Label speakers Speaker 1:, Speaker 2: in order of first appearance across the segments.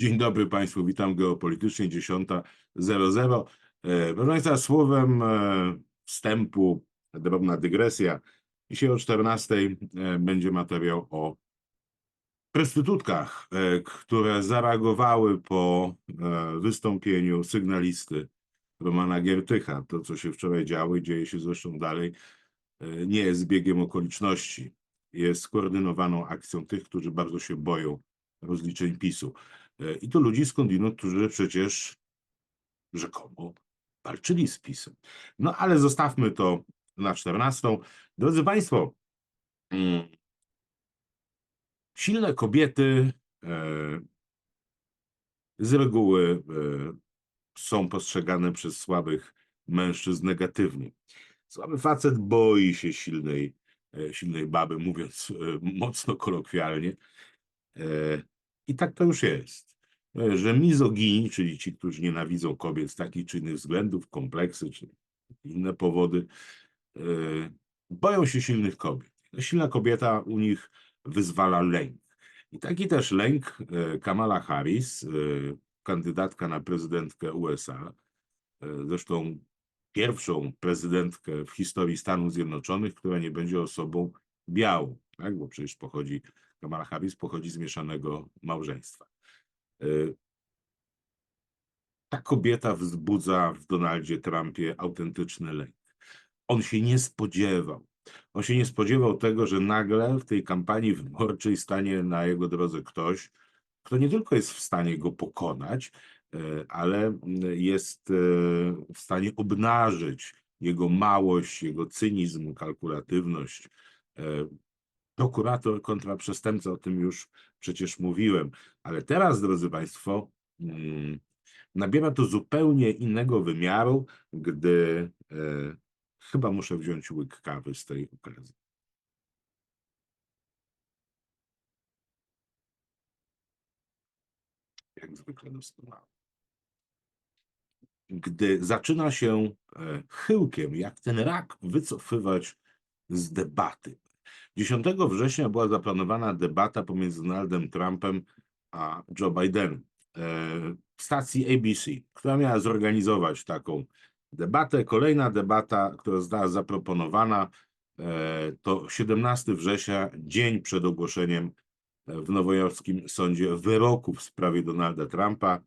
Speaker 1: Dzień dobry Państwu, witam geopolitycznie 10.00. E, Proszę Państwa, słowem e, wstępu, drobna dygresja. Dzisiaj o 14.00 e, będzie materiał o prostytutkach, które zareagowały po wystąpieniu sygnalisty Romana Giertycha. To, co się wczoraj działo i dzieje się zresztą dalej, nie jest zbiegiem okoliczności. Jest skoordynowaną akcją tych, którzy bardzo się boją rozliczeń PiSu. E, I to ludzi skądinąd, którzy przecież rzekomo walczyli z PiSem. No ale zostawmy to na 14. Drodzy Państwo, mm, silne kobiety e, z reguły e, są postrzegane przez słabych mężczyzn negatywnie. Słaby facet boi się silnej, silnej baby, mówiąc mocno kolokwialnie. I tak to już jest. E, Że mizogini, czyli ci, którzy nienawidzą kobiet z takich czy innych względów, kompleksy czy inne powody, e, boją się silnych kobiet. Silna kobieta u nich wyzwala lęk. I taki też lęk e, Kamala Harris, kandydatka na prezydentkę USA, zresztą pierwszą prezydentkę w historii Stanów Zjednoczonych, która nie będzie osobą białą, tak? bo przecież pochodzi, Kamala Harris pochodzi z mieszanego małżeństwa. E, Ta kobieta wzbudza w Donaldzie Trumpie autentyczny lęk. On się nie spodziewał. On się nie spodziewał tego, że nagle w tej kampanii wyborczej stanie na jego drodze ktoś, kto nie tylko jest w stanie go pokonać, e, ale mm, jest w stanie obnażyć jego małość, jego cynizm, kalkulatywność. Prokurator kontra przestępca, o tym już przecież mówiłem, ale teraz, drodzy Państwo, mm, nabiera to zupełnie innego wymiaru, gdy e, chyba muszę wziąć łyk kawy z tej okazji. Jak zwykle doskonale. Gdy zaczyna się e, chyłkiem, jak ten rak, wycofywać z debaty. 10 września była zaplanowana debata pomiędzy Donaldem Trumpem a Joe Bidenem e, w stacji ABC, która miała zorganizować taką debatę. Kolejna debata, która została zaproponowana, e, to 17 września, dzień przed ogłoszeniem e, w nowojorskim sądzie wyroku w sprawie Donalda Trumpa.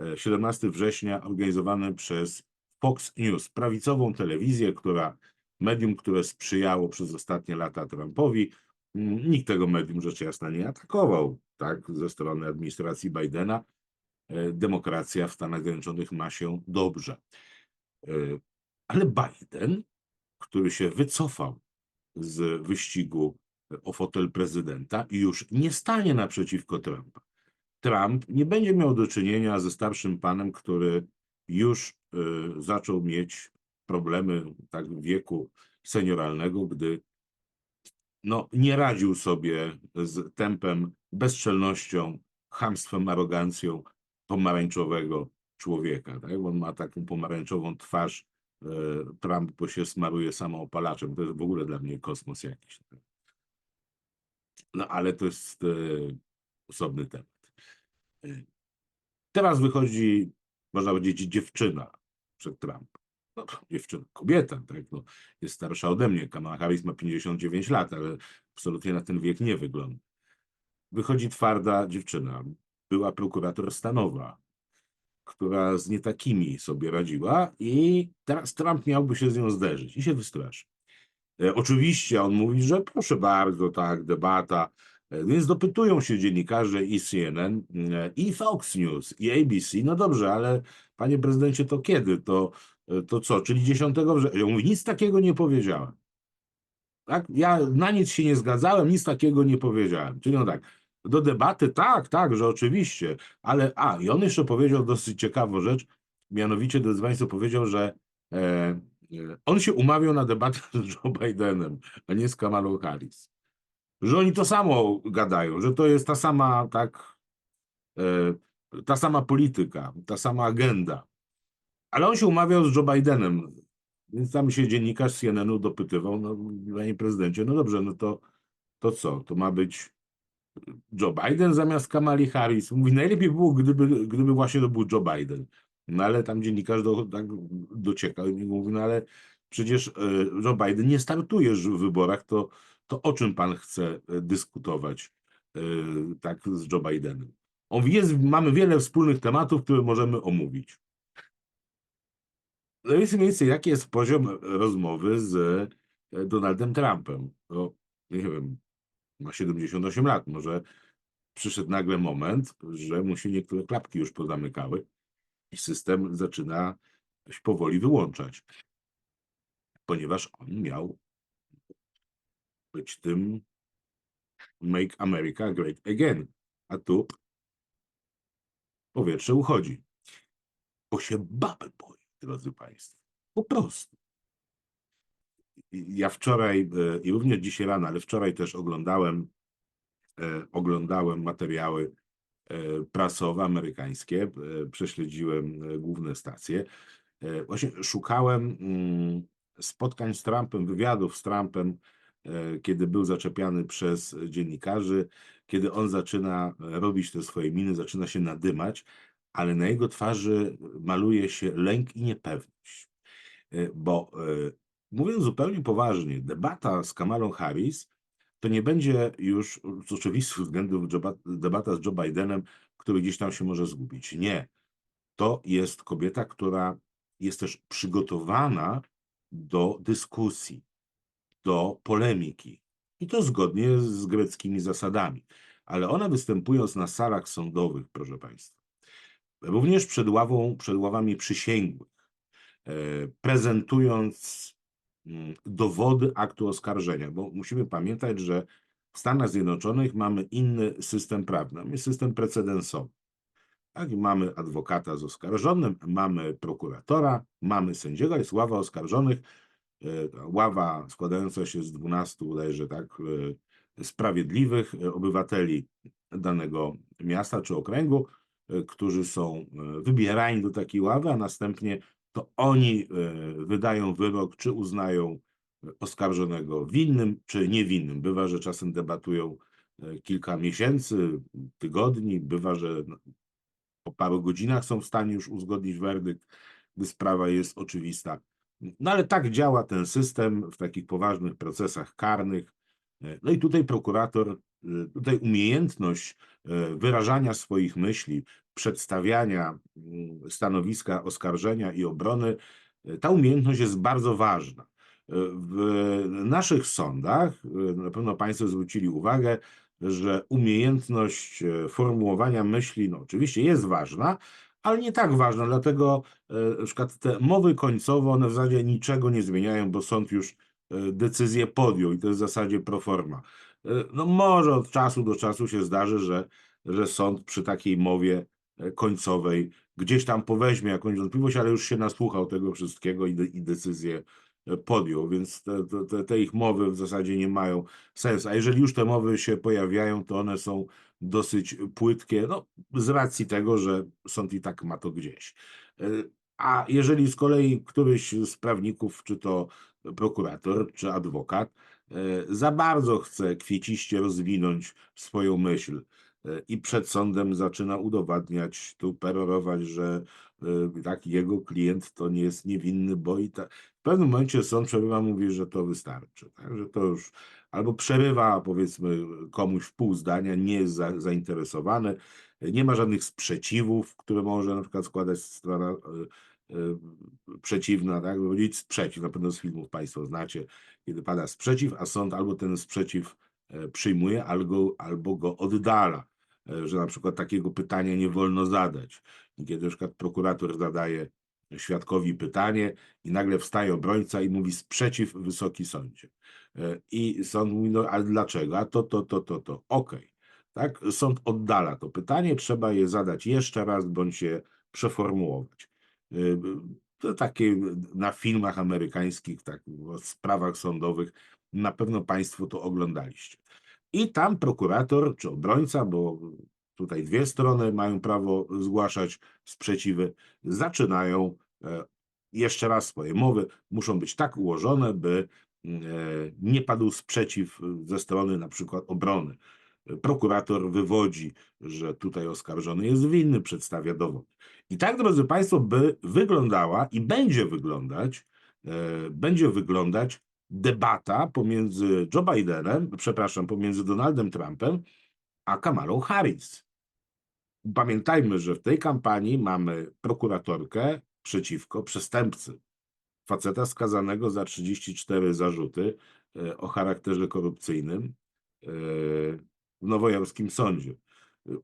Speaker 1: E, 17 września organizowany przez Fox News, prawicową telewizję, która medium, które sprzyjało przez ostatnie lata Trumpowi. Mm, Nikt tego medium rzecz jasna nie atakował, tak, ze strony administracji Bidena. E, Demokracja w Stanach Zjednoczonych ma się dobrze. E, Ale Biden, który się wycofał z wyścigu o fotel prezydenta, już nie stanie naprzeciwko Trumpa. Trump nie będzie miał do czynienia ze starszym panem, który już e, zaczął mieć problemy tak wieku senioralnego, gdy no, nie radził sobie z tempem, bezczelnością, chamstwem, arogancją pomarańczowego człowieka. Tak? On ma taką pomarańczową twarz, e, Trump, bo się smaruje samoopalaczem. To jest w ogóle dla mnie kosmos jakiś. tak. No ale to jest e, osobny temat. E, Teraz wychodzi, można powiedzieć, dziewczyna przed Trump. No, dziewczyna, kobieta, tak? No, jest starsza ode mnie. Kamala Harris ma 59 lat, ale absolutnie na ten wiek nie wygląda. Wychodzi twarda dziewczyna, była prokurator stanowa, która z nie takimi sobie radziła i teraz Trump miałby się z nią zderzyć i się wystraszy. E, Oczywiście on mówi, że proszę bardzo, tak, debata. E, Więc dopytują się dziennikarze i CNN, e, i Fox News, i ABC. No dobrze, ale panie prezydencie, to kiedy? To, to co? Czyli 10 września? Ja mówię, nic takiego nie powiedziałem. Tak? Ja na nic się nie zgadzałem, nic takiego nie powiedziałem. Czyli no tak, do debaty tak, tak, że oczywiście, ale a, i on jeszcze powiedział dosyć ciekawą rzecz, mianowicie, drodzy Państwo, powiedział, że e, e, on się umawiał na debatę z Joe Bidenem, a nie z Kamalą Harris. Że oni to samo gadają, że to jest ta sama, tak, e, ta sama polityka, ta sama agenda. Ale on się umawiał z Joe Bidenem, więc tam się dziennikarz CNN-u dopytywał, no panie prezydencie, no dobrze, no to, to co, to ma być Joe Biden zamiast Kamali Harris. Mówi, najlepiej było, gdyby, gdyby właśnie to był Joe Biden. No ale tam dziennikarz do, tak dociekał i mówi, no ale przecież e, Joe Biden nie startujesz w wyborach, to, to o czym pan chce e, dyskutować e, tak z Joe Bidenem? On jest, mamy wiele wspólnych tematów, które możemy omówić. No mniej więcej jaki jest poziom rozmowy z Donaldem Trumpem? No, nie wiem, ma 78 lat, może przyszedł nagle moment, że mu się niektóre klapki już pozamykały i system zaczyna się powoli wyłączać, ponieważ on miał być tym Make America Great Again, a tu powietrze uchodzi. Bo się babę boi, drodzy Państwo. Po prostu. Ja wczoraj e, i również dzisiaj rano, ale wczoraj też oglądałem, e, oglądałem materiały e, prasowe amerykańskie, prześledziłem główne stacje. Właśnie szukałem mm, spotkań z Trumpem, wywiadów z Trumpem, kiedy był zaczepiany przez dziennikarzy, kiedy on zaczyna robić te swoje miny, zaczyna się nadymać, ale na jego twarzy maluje się lęk i niepewność. Bo mówiąc zupełnie poważnie, debata z Kamalą Harris to nie będzie już z oczywistych względów debata z Joe Bidenem, który gdzieś tam się może zgubić. Nie. To jest kobieta, która jest też przygotowana do dyskusji, do polemiki. I to zgodnie z greckimi zasadami. Ale ona występując na salach sądowych, proszę Państwa, również przed, ławą, przed ławami przysięgłych, e, prezentując mm, dowody aktu oskarżenia, bo musimy pamiętać, że w Stanach Zjednoczonych mamy inny system prawny, mamy system precedensowy. Tak, mamy adwokata z oskarżonym, mamy prokuratora, mamy sędziego, jest ława oskarżonych, e, ława składająca się z 12 bodajże tak, e, sprawiedliwych obywateli danego miasta czy okręgu, którzy są e, wybierani do takiej ławy, a następnie to oni e, wydają wyrok, czy uznają oskarżonego winnym, czy niewinnym. Bywa, że czasem debatują kilka miesięcy, tygodni, bywa, że po paru godzinach są w stanie już uzgodnić werdykt, gdy sprawa jest oczywista. No ale tak działa ten system w takich poważnych procesach karnych. No i tutaj prokurator tutaj umiejętność wyrażania swoich myśli, przedstawiania mm, stanowiska oskarżenia i obrony, y, ta umiejętność jest bardzo ważna. W naszych sądach, na pewno Państwo zwrócili uwagę, że umiejętność formułowania myśli, no oczywiście jest ważna, ale nie tak ważna, dlatego na przykład te mowy końcowe, one w zasadzie niczego nie zmieniają, bo sąd już decyzję podjął i to jest w zasadzie proforma. No może od czasu do czasu się zdarzy, że, że sąd przy takiej mowie końcowej gdzieś tam poweźmie jakąś wątpliwość, ale już się nasłuchał tego wszystkiego i, de, i decyzję e, podjął, więc te, te, te, ich mowy w zasadzie nie mają sensu. A jeżeli już te mowy się pojawiają, to one są dosyć płytkie, no, z racji tego, że sąd i tak ma to gdzieś. A jeżeli z kolei któryś z prawników, czy to prokurator, czy adwokat, E, za bardzo chce kwieciście rozwinąć swoją myśl e, i przed sądem zaczyna udowadniać, tu perorować, że e, tak jego klient to nie jest niewinny, bo i tak. W pewnym momencie sąd przerywa, mówi, że to wystarczy, tak? że to już albo przerywa powiedzmy komuś w pół zdania, nie jest za, zainteresowany, nie ma żadnych sprzeciwów, które może na przykład składać strona przeciwna, tak? Powiedzieć sprzeciw, na pewno z filmów Państwo znacie, kiedy pada sprzeciw, a sąd albo ten sprzeciw e, przyjmuje, albo, albo go oddala, że na przykład takiego pytania nie wolno zadać. Kiedy na przykład prokurator zadaje świadkowi pytanie i nagle wstaje obrońca i mówi sprzeciw wysoki sądzie. E, I sąd mówi, no ale dlaczego? A to, to, to, to, to. Okej. Okay. Tak? Sąd oddala to pytanie, trzeba je zadać jeszcze raz, bądź je przeformułować. To takie na filmach amerykańskich, tak, w sprawach sądowych, na pewno Państwo to oglądaliście. I tam prokurator czy obrońca, bo tutaj dwie strony mają prawo zgłaszać sprzeciwy, zaczynają e, jeszcze raz swoje mowy, muszą być tak ułożone, by e, nie padł sprzeciw ze strony na przykład obrony. prokurator wywodzi, że tutaj oskarżony jest winny, przedstawia dowód. I tak, drodzy Państwo, by wyglądała i będzie wyglądać, e, będzie wyglądać debata pomiędzy Joe Bidenem, przepraszam, pomiędzy Donaldem Trumpem a Kamalą Harris. Pamiętajmy, że w tej kampanii mamy prokuratorkę przeciwko przestępcy. Faceta skazanego za 34 zarzuty e, o charakterze korupcyjnym e, w nowojorskim sądzie.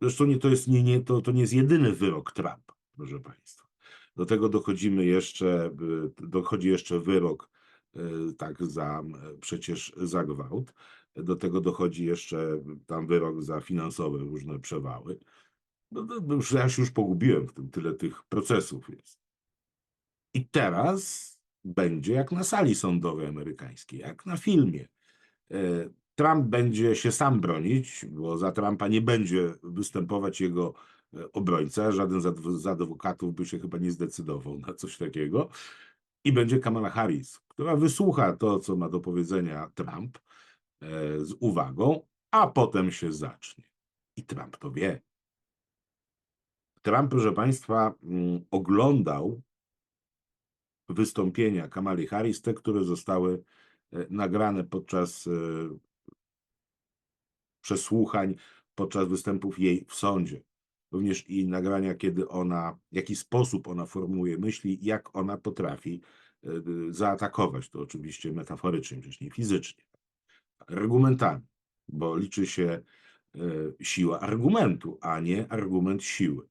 Speaker 1: Zresztą nie, to, jest, nie, nie, to, to nie jest jedyny wyrok Trumpa, proszę Państwa. Do tego dochodzimy jeszcze, e, dochodzi jeszcze wyrok tak za przecież za gwałt. Do tego dochodzi jeszcze tam wyrok za finansowe różne przewały. No, no, już, ja się już pogubiłem w tym, tyle tych procesów jest. I teraz będzie jak na sali sądowej amerykańskiej, jak na filmie. E, Trump będzie się sam bronić, bo za Trumpa nie będzie występować jego e, obrońca. Żaden z adwokatów by się chyba nie zdecydował na coś takiego. I będzie Kamala Harris, która wysłucha to, co ma do powiedzenia Trump e, z uwagą, a potem się zacznie. I Trump to wie. Trump, proszę Państwa, mm, oglądał wystąpienia Kamali Harris, te, które zostały e, nagrane podczas e, przesłuchań, podczas występów jej w sądzie. Również i nagrania, kiedy ona, w jaki sposób ona formułuje myśli, jak ona potrafi e, zaatakować. To oczywiście metaforycznie, przecież nie fizycznie. Argumentami, bo liczy się siła argumentu, a nie argument siły.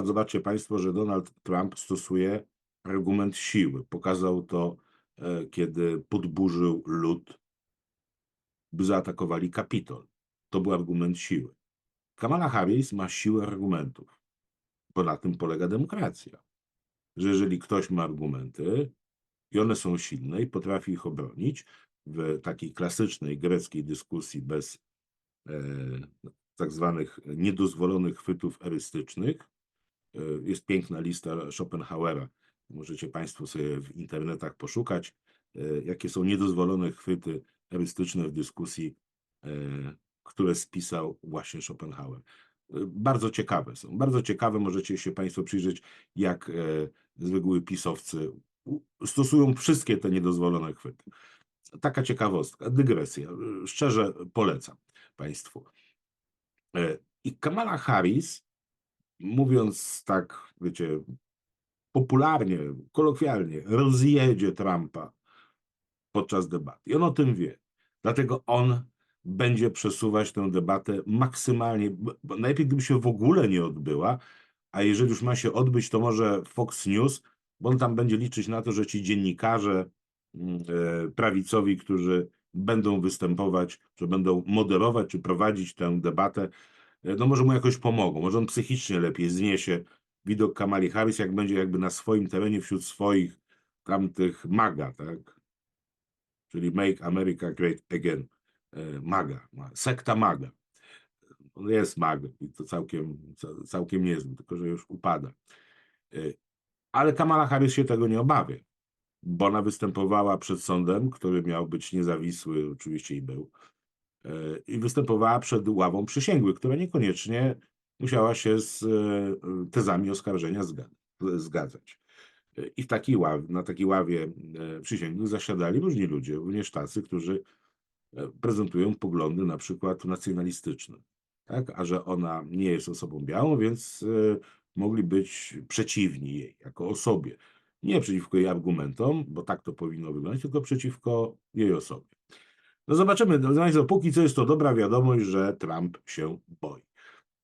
Speaker 1: Zobaczcie Państwo, że Donald Trump stosuje argument siły. Pokazał to, e, kiedy podburzył lud, by zaatakowali Kapitol. To był argument siły. Kamala Harris ma siłę argumentów, bo na tym polega demokracja. Że jeżeli ktoś ma argumenty i one są silne i potrafi ich obronić w takiej klasycznej greckiej dyskusji bez e, tak zwanych niedozwolonych chwytów erystycznych, e, jest piękna lista Schopenhauera, Możecie Państwo sobie w internetach poszukać, e, jakie są niedozwolone chwyty erystyczne w dyskusji, e, które spisał właśnie Schopenhauer. E, bardzo ciekawe są. Bardzo ciekawe możecie się Państwo przyjrzeć, jak zwykły pisowcy stosują wszystkie te niedozwolone chwyty. Taka ciekawostka, dygresja. Szczerze polecam Państwu. I Kamala Harris, mówiąc tak, wiecie, popularnie, kolokwialnie rozjedzie Trumpa podczas debaty. I on o tym wie. Dlatego on będzie przesuwać tę debatę maksymalnie, bo najlepiej gdyby się w ogóle nie odbyła, a jeżeli już ma się odbyć, to może Fox News, bo on tam będzie liczyć na to, że ci dziennikarze mm, e, prawicowi, którzy będą występować, że będą moderować czy prowadzić tę debatę, e, no może mu jakoś pomogą, może on psychicznie lepiej zniesie widok Kamali Harris, jak będzie jakby na swoim terenie wśród swoich tamtych MAGA, tak? Czyli Make America Great Again. E, MAGA, sekta MAGA. On jest MAGA i to całkiem, całkiem niezły, tylko że już upada. E, ale Kamala Harris się tego nie obawia, bo ona występowała przed sądem, który miał być niezawisły, oczywiście i był, e, i występowała przed ławą przysięgłych, która niekoniecznie musiała się z tezami oskarżenia zgadzać. I w takiej ław, na takiej ławie przysięgłych zasiadali różni ludzie, również tacy, którzy prezentują poglądy na przykład nacjonalistyczne. Tak? A że ona nie jest osobą białą, więc mogli być przeciwni jej jako osobie. Nie przeciwko jej argumentom, bo tak to powinno wyglądać, tylko przeciwko jej osobie. No zobaczymy, póki co jest to dobra wiadomość, że Trump się boi.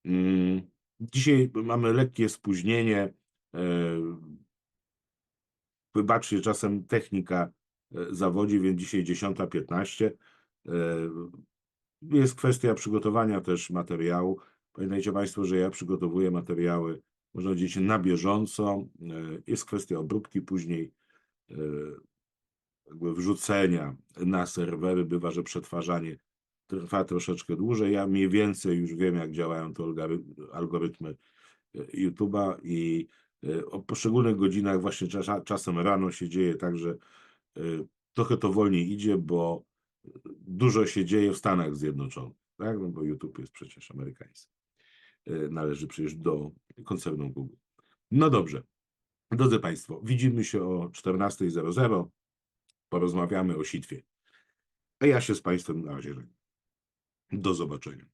Speaker 1: Mm, dzisiaj mamy lekkie spóźnienie. E, wybaczcie, czasem technika e, zawodzi, więc dzisiaj 10.15. E, jest kwestia przygotowania też materiału. Pamiętajcie Państwo, że ja przygotowuję materiały, można powiedzieć, na bieżąco. Jest kwestia obróbki później, jakby wrzucenia na serwery. Bywa, że przetwarzanie trwa troszeczkę dłużej. Ja mniej więcej już wiem, jak działają te algorytmy e, YouTube'a i e, o poszczególnych godzinach, właśnie czasem rano się dzieje tak, że e, trochę to wolniej idzie, bo dużo się dzieje w Stanach Zjednoczonych. tak? No bo YouTube jest przecież amerykański. E, Należy przecież do koncernu Google. No dobrze. Drodzy Państwo, widzimy się o 14.00. Porozmawiamy o sitwie. A ja się z Państwem na razie. Do zobaczenia.